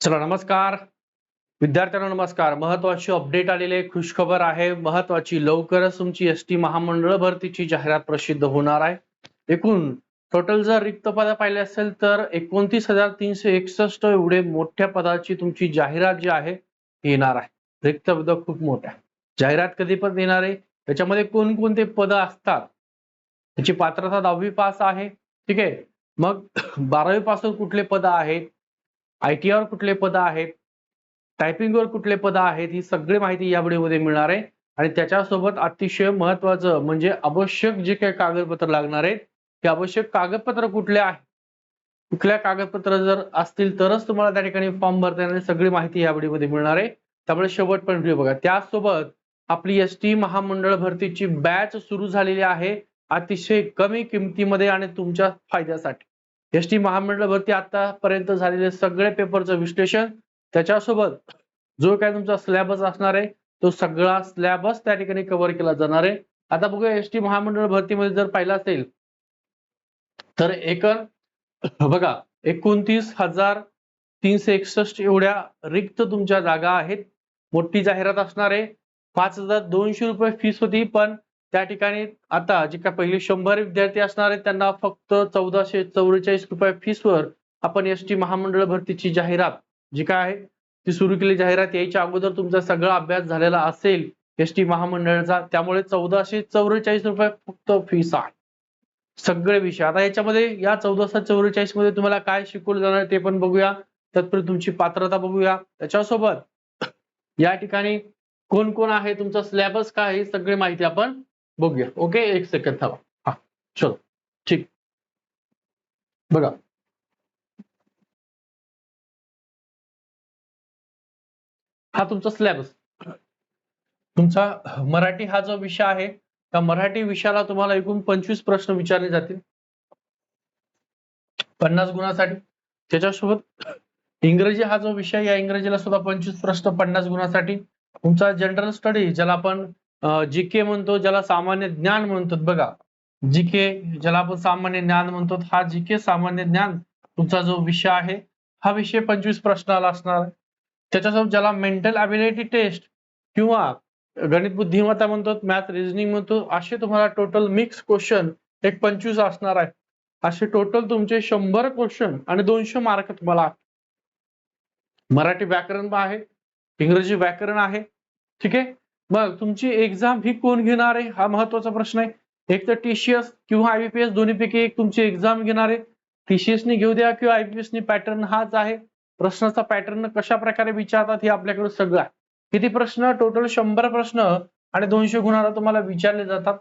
चला नमस्कार. विद्यार्थ्यांना नमस्कार. महत्वाची अपडेट आलेली आहे खुशखबर आहे. महत्वाची लवकरच तुमची एस टी महामंडळ भरतीची जाहिरात प्रसिद्ध होणार आहे. एकूण टोटल जर रिक्त पद पाहिले असेल तर एकोणतीस हजार तीनशे एकसष्ट एवढे मोठ्या पदाची तुमची जाहिरात जी आहे ती येणार आहे. रिक्त पद खूप मोठ्या. जाहिरात कधी पण येणार आहे. त्याच्यामध्ये कोणकोणते पद असतात? त्याची पात्रता दहावी पास आहे. ठीक आहे? मग बारावी पासून कुठले पद आहेत? आय टी आर कुठले पद आहेत? टायपिंगवर कुठले पद आहेत? ही सगळी माहिती या व्हिडिओमध्ये मिळणार आहे. आणि त्याच्यासोबत अतिशय महत्वाचं म्हणजे आवश्यक जे काही कागदपत्र लागणार आहेत ते आवश्यक कागदपत्र कुठले आहेत? कुठल्या कागदपत्र जर असतील तरच तुम्हाला त्या ठिकाणी फॉर्म भरता येणार सगळी माहिती या व्हिडिओमध्ये मिळणार आहे. त्यामुळे शेवट पण व्हिडिओ बघा. त्याचसोबत आपली एस टी महामंडळ भरतीची बॅच सुरू झालेली आहे. अतिशय कमी किमतीमध्ये आणि तुमच्या फायद्यासाठी. एस टी महामंडळ भरती आतापर्यंत झालेले सगळे पेपरचं विश्लेषण त्याच्यासोबत जो काय तुमचा स्लॅबच असणार आहे तो सगळा स्लॅबच त्या ठिकाणी कव्हर केला जाणार आहे. आता बघूया एस टी महामंडळ भरतीमध्ये जर पाहिलं असेल तर एक बघा एकोणतीस हजार तीनशे एकसष्ट एवढ्या रिक्त तुमच्या जागा आहेत. मोठी जाहिरात असणार आहे. पाच हजार दोनशे रुपये फीस होती पण त्या ठिकाणी आता जे काय पहिले शंभर विद्यार्थी असणार आहेत त्यांना फक्त चौदाशे चौवेचाळीस रुपये फीसवर आपण एस टी महामंडळ भरतीची जाहिरात जी काय आहे ती सुरू केली. जाहिरात यायच्या अगोदर तुमचा सगळा अभ्यास झालेला असेल एस टी महामंडळाचा. त्यामुळे चौदाशे चौवेचाळीस रुपये फक्त फीस आहे सगळे विषय. आता याच्यामध्ये या चौदाशे चौवेचाळीसमध्ये तुम्हाला काय शिकवलं जाणार ते पण बघूया. तत्पूर्वी तुमची पात्रता बघूया. त्याच्यासोबत या ठिकाणी कोण कोण आहे तुमचा सिलेबस काय आहे सगळी माहिती आपण बघूया. ओके एक सेकंद थांबा. हा चलो. ठीक. बघा. हा तुमचा सिलेबस तुमचा मराठी हा जो विषय आहे त्या मराठी विषयाला तुम्हाला एकूण पंचवीस प्रश्न विचारले जातील. पन्नास गुणासाठी. त्याच्यासोबत इंग्रजी हा जो विषय या इंग्रजीला सुद्धा पंचवीस प्रश्न पन्नास गुणासाठी. तुमचा जनरल स्टडी ज्याला आपण जी के म्हणतो ज्याला सामान्य ज्ञान म्हणतो बघा जी के ज्याला आपण सामान्य ज्ञान म्हणतो हा जी के सामान्य ज्ञान तुमचा जो विषय आहे हा विषय पंचवीस प्रश्नाला असणार. आहे त्याच्यासोबत ज्याला मेंटल अबिलिटी टेस्ट किंवा गणित बुद्धिमत्ता म्हणतो मॅथ रिझनिंग म्हणतो असे तुम्हाला टोटल मिक्स क्वेश्चन एक पंचवीस असणार आहे. असे टोटल तुमचे शंभर क्वेश्चन आणि दोनशे मार्क तुम्हाला. मराठी व्याकरण आहे इंग्रजी व्याकरण आहे ठीक आहे? मग तुमची एक्झाम ही कोण घेणार आहे? हा महत्त्वाचा प्रश्न आहे. एक तर टीसीएस किंवा आयबीपीएस दोन्हीपैकी एक तुमची एक्झाम घेणार आहे. टीसीएसनी घेऊ द्या किंवा आयबीपीएसनी पॅटर्न हाच आहे. प्रश्नाचा पॅटर्न कशा प्रकारे विचारतात हे आपल्याकडे सगळं आहे. किती प्रश्न? टोटल शंभर प्रश्न आणि दोनशे गुणाला तुम्हाला विचारले जातात.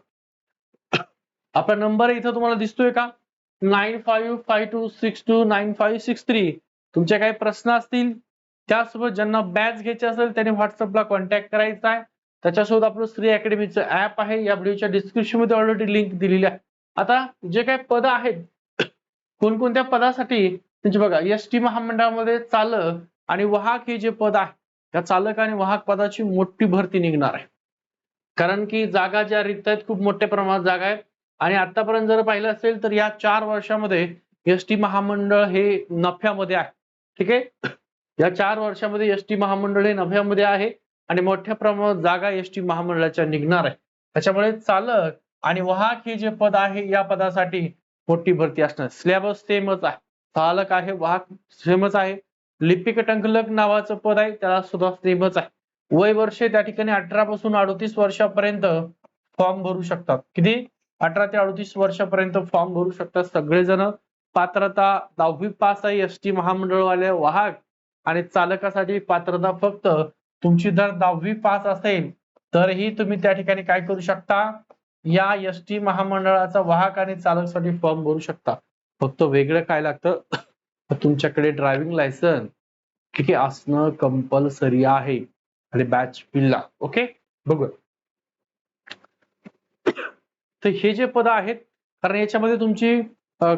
आपला नंबर इथं तुम्हाला दिसतोय का? Nine five five two six two nine five six three तुमचे काही प्रश्न असतील त्यासोबत ज्यांना बॅच घ्यायचे असेल त्यांनी व्हॉट्सअपला कॉन्टॅक्ट करायचा आहे. त्याच्यासोबत आपलं श्री अकॅडमीचं ऍप आहे. या व्हिडिओच्या डिस्क्रिप्शनमध्ये ऑलरेडी लिंक दिलेली आहे आता जे काही पद आहेत कोणकोणत्या पदासाठी म्हणजे बघा एस टी महामंडळामध्ये चालक आणि वाहक हे जे पद आहे त्या चालक आणि वाहक पदाची मोठी भरती निघणार आहे. कारण की जागा ज्या रिक्त आहेत खूप मोठ्या प्रमाणात जागा आहेत. आणि आतापर्यंत जर पाहिलं असेल तर या चार वर्षामध्ये एस टी महामंडळ हे नफ्यामध्ये आहे. ठीक आहे? या चार वर्षामध्ये एस टी महामंडळ हे नफ्यामध्ये आहे. आणि मोठ्या प्रमाणात जागा एस टी महामंडळाच्या निघणार आहे. त्याच्यामुळे चालक आणि वाहक हे जे पद आहे या पदासाठी मोठी भरती असणार. सिलेबस सेमच आहे. चालक आहे वाहक सेमच आहे. लिपिक टंकलक नावाचं पद आहे त्याला सुद्धा सेमच आहे. वय वर्ष त्या ठिकाणी अठरा पासून अडतीस वर्षापर्यंत फॉर्म भरू शकतात. किती? अठरा ते अडतीस वर्षापर्यंत फॉर्म भरू शकतात सगळेजण. पात्रता दहावी पास आहे एस टी महामंडळवाले वाहक आणि चालकासाठी पात्रता फक्त तुमची जर दहावी पास असेल तरही तुम्ही त्या ठिकाणी काय करू शकता? या एस टी महामंडळाचा वाहक आणि चालकसाठी फॉर्म भरू शकता. फक्त वेगळं काय लागतं? तुमच्याकडे ड्रायव्हिंग लायसन ठीक आहे असणं कंपल्सरी आहे? आणि बॅच पिल्ला ओके बघू तर हे जे पद आहेत कारण याच्यामध्ये तुमची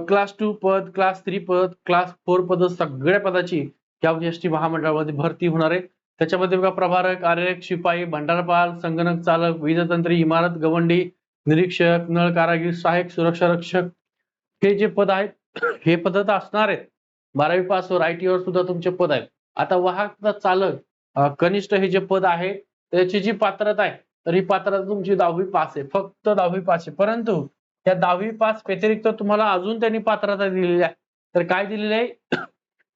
क्लास टू पद क्लास थ्री पद क्लास फोर पद सगळ्या पदाची या एस टी महामंडळामध्ये भरती होणार आहे. त्याच्यामध्ये बघा प्रभारक आर्यक शिपाई भंडारपाल संगणक चालक वीजतंत्री इमारत गवंडी निरीक्षक नळ कारागीर सहाय्यक सुरक्षा रक्षक. हे जे पद आहेत हे पद तर असणार आहेत. बारावी पासवर आय वर सुद्धा तुमचे पद आहेत. आता वाहक चालक कनिष्ठ हे जे पद आहे त्याची जी पात्रता आहे तर ही पात्रता तुमची दहावी पास आहे. फक्त दहावी पास आहे. परंतु त्या दहावी पास व्यतिरिक्त तुम्हाला अजून त्यांनी पात्रता दिलेली आहे. तर काय दिलेली आहे?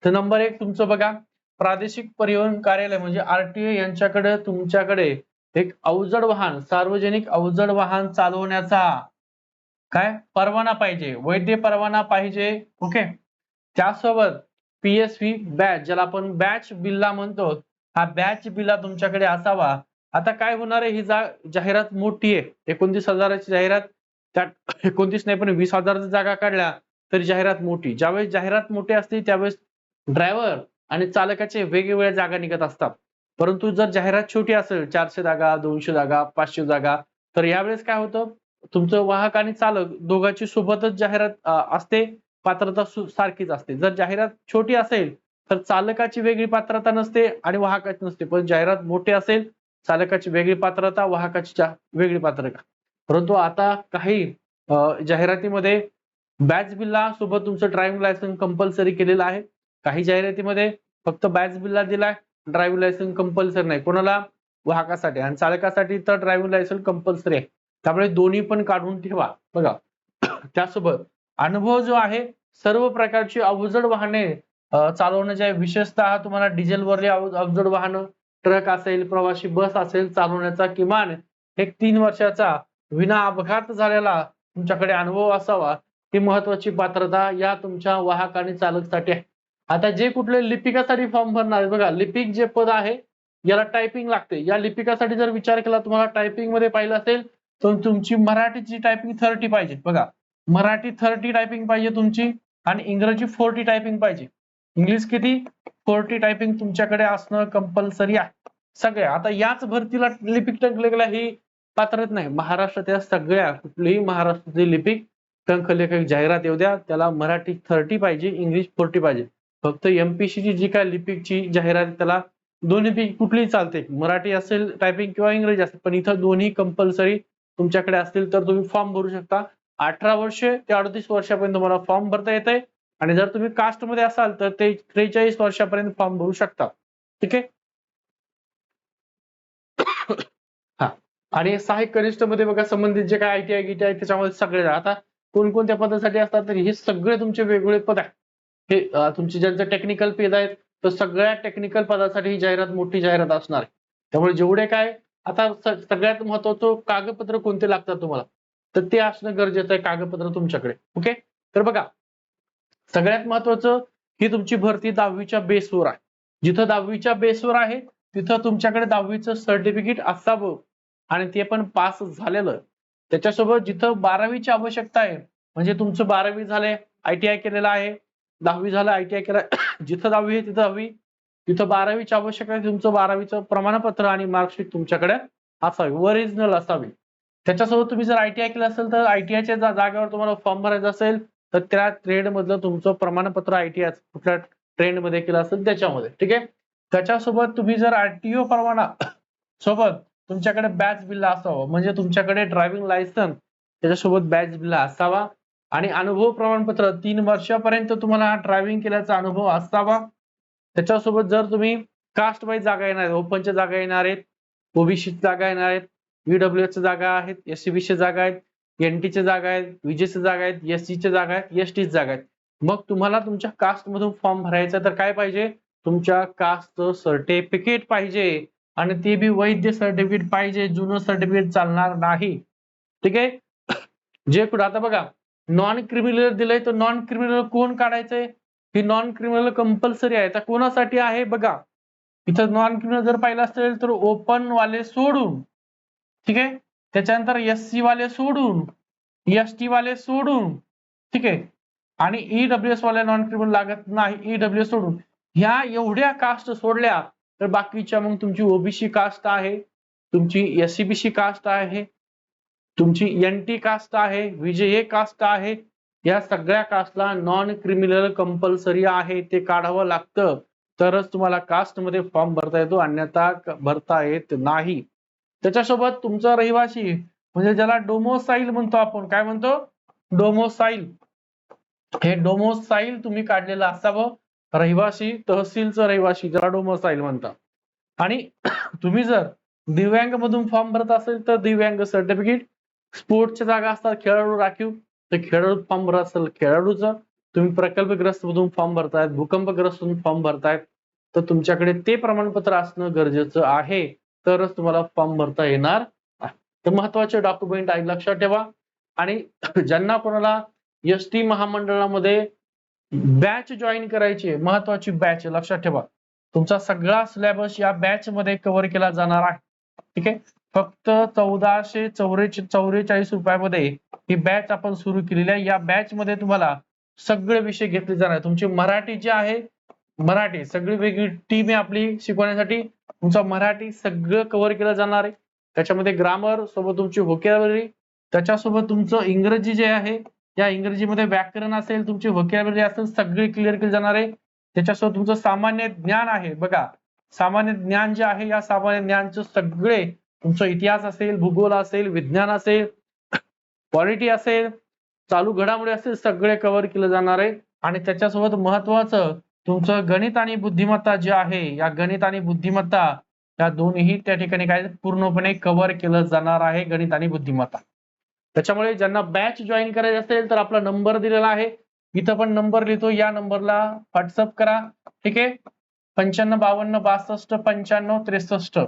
तर नंबर एक तुमचं बघा प्रादेशिक परिवहन कार्यालय म्हणजे आरटीए यांच्याकडे तुमच्याकडे एक अवजड वाहन सार्वजनिक अवजड वाहन चालवण्याचा काय? परवाना पाहिजे वैद्य परवाना पाहिजे ओके त्यासोबत पीएसव्ही बॅच ज्याला आपण बॅच बिल्ला म्हणतो हा बॅच बिल्ला तुमच्याकडे असावा. आता काय होणार आहे ही जा जाहिरात मोठी आहे. एकोणतीस हजाराची जाहिरात त्यात एकोणतीस नाही पण वीस हजाराची जागा काढल्या तरी जाहिरात मोठी. ज्यावेळेस जाहिरात मोठी असते त्यावेळेस ड्रायव्हर आणि चालकाचे वेगवेगळ्या जागा निघत असतात. परंतु जर जाहिरात छोटी असेल चारशे जागा दोनशे जागा पाचशे जागा तर यावेळेस काय होतं? तुमचं वाहक आणि चालक दोघांची सोबतच जाहिरात असते पात्रता सु- सारखीच असते. जर जाहिरात छोटी असेल तर चालकाची वेगळी पात्रता नसते आणि वाहकाची नसते. पण जाहिरात मोठी असेल चालकाची वेगळी पात्रता वाहकाची वेगळी पात्रता. परंतु आता काही जाहिरातीमध्ये बॅच बिल्ला सोबत तुमचं ड्रायव्हिंग लायसन्स कंपल्सरी केलेलं आहे. काही जाहिरातीमध्ये फक्त बॅच बिलला दिलाय ड्रायव्हिंग लायसन्स कंपल्सरी नाही. कोणाला? वाहकासाठी. आणि चालकासाठी तर ड्रायव्हिंग लायसन्स कंपल्सरी आहे. त्यामुळे दोन्ही पण काढून ठेवा. बघा त्यासोबत अनुभव जो आहे सर्व प्रकारची अवजड वाहने चालवण्याच्या विशेषतः तुम्हाला डिझेलवरली अवजड वाहनं ट्रक असेल प्रवासी बस असेल चालवण्याचा किमान एक तीन वर्षाचा विना अपघात झालेला तुमच्याकडे अनुभव असावा. ही महत्वाची पात्रता या तुमच्या वाहक आणि चालकसाठी आहे. आता जे कुठले लिपिकासाठी फॉर्म भरणार आहे बघा लिपिक जे पद आहे याला टायपिंग लागते. या लिपिकासाठी जर विचार केला तुम्हाला टायपिंगमध्ये पाहिलं असेल तर तुमची मराठीची टायपिंग थर्टी पाहिजे. बघा मराठी थर्टी टायपिंग पाहिजे तुमची आणि इंग्रजी फोर्टी टायपिंग पाहिजे. इंग्लिश किती? फोर्टी टायपिंग तुमच्याकडे असणं कंपल्सरी आहे. सगळ्या आता याच भरतीला लिपिक टंकलेखला ही पात्रत नाही. महाराष्ट्रातल्या सगळ्या कुठलीही महाराष्ट्रातील लिपिक टंकलेखक जाहिरात येऊ द्या त्याला मराठी थर्टी पाहिजे इंग्लिश फोर्टी पाहिजे. फक्त एमपीसी ची जी काय लिपिकची जाहिरात त्याला दोन्ही पैकी कुठलीही चालते. मराठी असेल टायपिंग किंवा इंग्रजी असेल पण इथं दोन्ही कंपल्सरी तुमच्याकडे असतील तर तुम्ही फॉर्म भरू शकता. अठरा वर्षे ते अडतीस वर्षापर्यंत तुम्हाला फॉर्म भरता येते आणि जर तुम्ही कास्टमध्ये असाल तर ते त्रेचाळीस वर्षापर्यंत फॉर्म भरू शकता. ठीक आहे? हा. आणि सहाय्यक कनिष्ठमध्ये बघा संबंधित जे काय आयटीआय गिटी आहे त्याच्यामध्ये सगळे आता कोणकोणत्या पदासाठी असतात तर हे सगळे तुमचे वेगवेगळे पद आहेत. हे तुमचे ज्यांचे टेक्निकल पद आहेत तर सगळ्या टेक्निकल पदासाठी ही जाहिरात मोठी जाहिरात असणार. आहे त्यामुळे जेवढे काय आता सगळ्यात महत्वाचं कागदपत्र कोणते लागतात तुम्हाला? तर ते असणं गरजेचं आहे कागदपत्र तुमच्याकडे. ओके तर बघा सगळ्यात महत्वाचं ही तुमची भरती दहावीच्या बेसवर आहे. जिथं दहावीच्या बेसवर आहे तिथं तुमच्याकडे दहावीचं सर्टिफिकेट असावं. आणि ते पण पास झालेलं. त्याच्यासोबत जिथं बारावीची आवश्यकता आहे म्हणजे तुमचं बारावी झालंय आयटीआय केलेलं आहे दहावी झालं आयटीआय केला. जिथं दहावी आहे तिथं हवी तिथं बारावीची आवश्यक आहे तुमचं बारावीचं प्रमाणपत्र आणि मार्कशीट तुमच्याकडे असावी. ओरिजिनल असावी. त्याच्यासोबत तुम्ही जर आयटीआय केलं असेल तर आयटीआयच्या जागेवर तुम्हाला फॉर्म भरायचा असेल तर त्या ट्रेडमधलं तुमचं प्रमाणपत्र आयटीआय कुठल्या ट्रेंडमध्ये केलं असेल त्याच्यामध्ये. ठीक आहे? त्याच्यासोबत तुम्ही जर आरटीओ परवाना सोबत तुमच्याकडे बॅच बिल्ला असावं. म्हणजे तुमच्याकडे ड्रायव्हिंग लायसन्स त्याच्यासोबत बॅच बिल्ला असावा. आणि अनुभव प्रमाणपत्र तीन वर्षापर्यंत तुम्हाला ड्रायव्हिंग केल्याचा अनुभव असावा. त्याच्यासोबत जर तुम्ही कास्ट वाईज जागा येणार आहेत ओपनच्या जागा येणार आहेत ओबीसी जागा येणार आहेत ईडब्ल्यूएसच्या जागा आहेत एससीबीच्या जागा आहेत एनटीच्या जागा आहेत विजेच्या जागा आहेत एससीच्या जागा आहेत एसटी जागा आहेत. मग तुम्हाला तुमच्या कास्टमधून फॉर्म भरायचा तर काय पाहिजे? तुमच्या कास्टचं सर्टिफिकेट पाहिजे आणि ते बी वैध सर्टिफिकेट पाहिजे जुनं सर्टिफिकेट चालणार नाही. ठीक आहे? जे कुठं आता बघा नॉन क्रिमिनल दिलंय तर नॉन क्रिमिनल कोण काढायचंय? ही नॉन क्रिमिनल कंपल्सरी आहे. तर कोणासाठी आहे? बघा. इथं नॉन क्रिमिनल जर पाहिलं असेल तर ओपन वाले सोडून. ठीक आहे? त्याच्यानंतर एस सी वाले सोडून. एस टी वाले सोडून. ठीक आहे? आणि ईडब्ल्यू एस वाले नॉन क्रिमिनल लागत नाही. ईडब्ल्यू एस सोडून. ह्या एवढ्या कास्ट सोडल्या तर बाकीच्या मग तुमची ओबीसी कास्ट आहे. तुमची एससीबीसी कास्ट आहे. तुमची एन टी कास्ट आहे विजय कास्ट आहे. या सगळ्या कास्टला नॉन क्रिमिनल कंपल्सरी आहे ते काढावं लागतं. तरच तुम्हाला कास्टमध्ये फॉर्म भरता येतो अन्यथा भरता येत नाही. त्याच्यासोबत तुमचा रहिवासी म्हणजे ज्याला डोमोसाईल म्हणतो आपण काय म्हणतो? डोमोसाईल हे डोमोसाईल तुम्ही काढलेलं असावं. रहिवासी तहसीलचं रहिवासी ज्याला डोमोसाईल म्हणतात. आणि तुम्ही जर दिव्यांग मधून फॉर्म भरत असेल तर दिव्यांग सर्टिफिकेट स्पोर्ट्सच्या जागा असतात खेळाडू राखीव. तर खेळाडू फॉर्म भरत असेल खेळाडूचं तुम्ही प्रकल्पग्रस्त मधून फॉर्म भरतायत भूकंपग्रस्त मधून फॉर्म भरतायत तर तुमच्याकडे ते प्रमाणपत्र असणं गरजेचं आहे. तरच तुम्हाला फॉर्म भरता येणार तर महत्त्वाचे डॉक्युमेंट आहे लक्षात ठेवा. आणि ज्यांना कोणाला एस टी महामंडळामध्ये बॅच जॉईन करायची आहे महत्वाची बॅच लक्षात ठेवा. तुमचा सगळा सिलेबस या बॅच मध्ये कव्हर केला जाणार आहे. ठीक आहे? फक्त चौदाशे चौवेचे चौवेचाळीस रुपयामध्ये ही बॅच आपण सुरू केलेली आहे. या बॅच मध्ये तुम्हाला सगळे विषय घेतले जाणार. तुमची मराठी जे आहे मराठी सगळी वेगळी टीम आहे आपली शिकवण्यासाठी. तुमचा मराठी सगळं कव्हर केलं जाणार आहे. त्याच्यामध्ये ग्रामर सोबत तुमची व्होकॅबलरी त्याच्यासोबत तुमचं इंग्रजी जे आहे या इंग्रजीमध्ये व्याकरण असेल तुमची व्होकॅबलरी असेल सगळी क्लिअर केली जाणार आहे. त्याच्यासोबत तुमचं सामान्य ज्ञान आहे. बघा सामान्य ज्ञान जे आहे या सामान्य ज्ञानचे सगळे तुमचा इतिहास असेल भूगोल असेल विज्ञान असेल पॉलिटी असेल चालू घडामोडी असेल सगळे कव्हर केलं जाणार आहे. आणि त्याच्यासोबत महत्वाचं तुमचं गणित आणि बुद्धिमत्ता जे आहे या गणित आणि बुद्धिमत्ता या दोन्ही त्या ठिकाणी काय पूर्णपणे कव्हर केलं जाणार आहे गणित आणि बुद्धिमत्ता. त्याच्यामुळे ज्यांना बॅच जॉईन करायचे असेल तर आपला नंबर दिलेला आहे. इथं पण नंबर लिहितो या नंबरला व्हॉट्सअप करा. ठीक आहे? पंच्याण्णव बावन्न बासष्ट पंच्याण्णव त्रेसष्ट.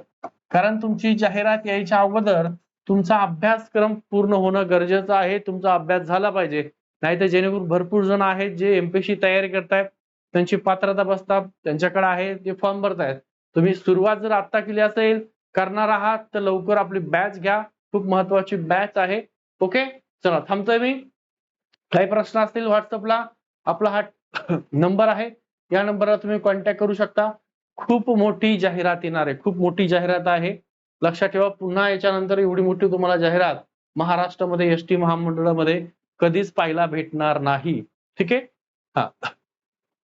कारण तुमची जाहिरात यायच्या अगोदर तुमचा अभ्यासक्रम पूर्ण होणं गरजेचं आहे तुमचा अभ्यास झाला पाहिजे. नाहीतर जेणेकरून भरपूर जण आहेत जे एमपीसी तयारी करतायत त्यांची पात्रता बसतात त्यांच्याकडे आहे ते फॉर्म भरतायत. तुम्ही सुरुवात जर आता केली असेल करणार आहात तर लवकर आपली बॅच घ्या. खूप महत्वाची बॅच आहे. ओके? चला थांबतोय मी. काही प्रश्न असतील व्हॉट्सअपला आपला हा नंबर आहे. या नंबरवर तुम्ही कॉन्टॅक्ट करू शकता. खूप मोठी जाहिरात येणार आहे. खूप मोठी जाहिरात आहे. लक्षात ठेवा पुन्हा याच्यानंतर एवढी मोठी तुम्हाला जाहिरात महाराष्ट्रामध्ये एस टी महामंडळामध्ये कधीच पाहायला भेटणार नाही. ठीक आहे? हा.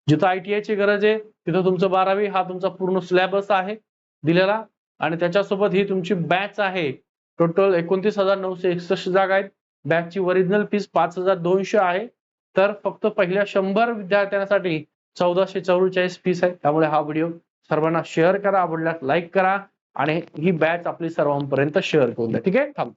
जिथं आयटीआय ची गरज आहे तिथं तुमचं बारावी हा तुमचा पूर्ण सिलेबस आहे दिलेला आणि त्याच्यासोबत ही तुमची बॅच आहे. टोटल एकोणतीस हजार नऊशे एकसष्ट जागा आहेत. बॅचची ओरिजिनल फीस पाच हजार दोनशे आहे. तर फक्त पहिल्या शंभर विद्यार्थ्यांसाठी चौदाशे चौवेचाळीस फीस आहे त्यामुळे हा व्हिडिओ सर्वांना शेअर करा आवडल्यास लाईक करा आणि ही बॅच आपली सर्वांपर्यंत शेअर करून द्या. ठीक आहे? थांब.